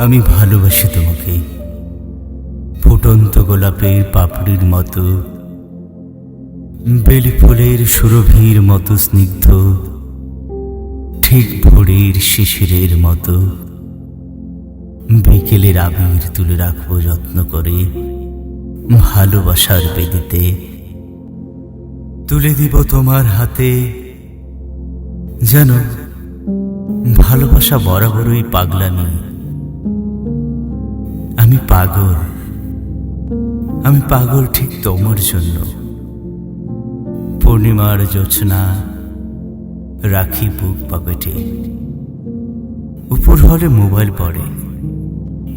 আমি ভালোবাসি তোমাকে। ফুটন্ত গোলাপের পাপড়ির মতো, বেলি ফুলের সুরভির মতো স্নিগ্ধ, ঠিক ভোরের শিশিরের মতো। বিকেলের আবির তুলে রাখব যত্ন করে, ভালোবাসার বেদিতে। তুলে দিব তোমার হাতে, যেন ভালোবাসা বরাবরই পাগলা পাগলামি। আমি পাগল। আমি পাগল ঠিক তোমার জন্য। পূর্ণিমার জোছনা রাখি বুক পকেটে। উপর হলে মোবাইল পড়ে,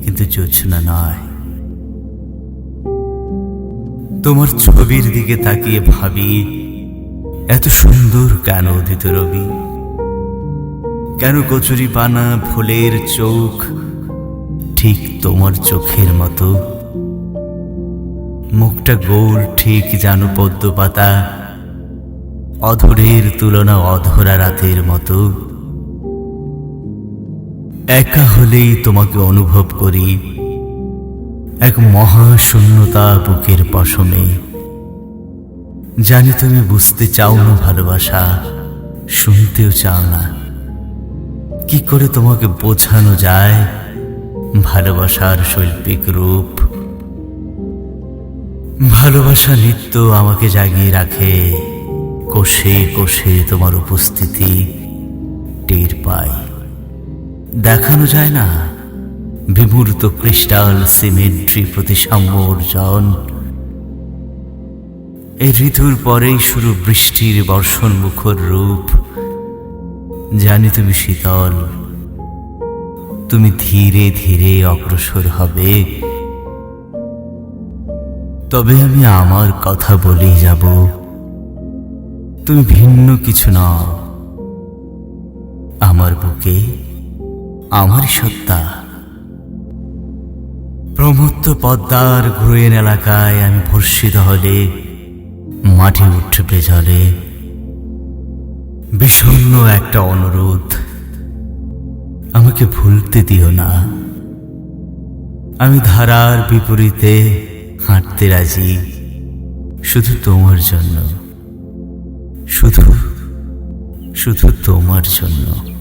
কিন্তু জোছনা নয়। তোমার ছবির দিকে তাকিয়ে ভাবি, এত সুন্দর কেন উদিত রবি? কেন কচুরি পানা ফুলের চোখ ঠিক তোমার চোখের মতো। মুখটা গোল ঠিক যেন পদ্ম পাতা অধরের তুলনা অধরা রাতের মতো। একা হলেই তোমাকে অনুভব করি। এক মহাশূন্যতা বুকের পশমে। জানি তুমি বুঝতে চাও না ভালোবাসা, শুনতেও চাও না। কি করে তোমাকে বোঝানো যায়? ভালোবাসার শৈল্পিক রূপ। ভালোবাসা নিত্য আমাকে জাগিয়ে রাখে। কোষে কোষে তোমার উপস্থিতি টের পাই দেখানো যায় না। বিমূর্ত ক্রিস্টাল সিমেন্ট্রি প্রতিসাম্য অর্জন এই ঋতুর পরেই শুরু বৃষ্টির বর্ষণ মুখর রূপ। জানি তুমি শীতল। তুমি ধীরে ধীরে অগ্রসর হবে। তবে আমি আমার কথা বলেই যাব। তুমি ভিন্ন কিছু নও। আমার বুকে আমার সত্তা। প্রমত্ত পদ্মার ঘুরেন এলাকায় আমি ভর্ষিত হলে মাঠে উঠবে জলে। বিষণ্ণ একটা অনুরোধ। আমাকে ভুলতে দিও না। আমি ধারার বিপরীতে হাঁটতে রাজি, শুধু তোমার জন্য। শুধু শুধু তোমার জন্য।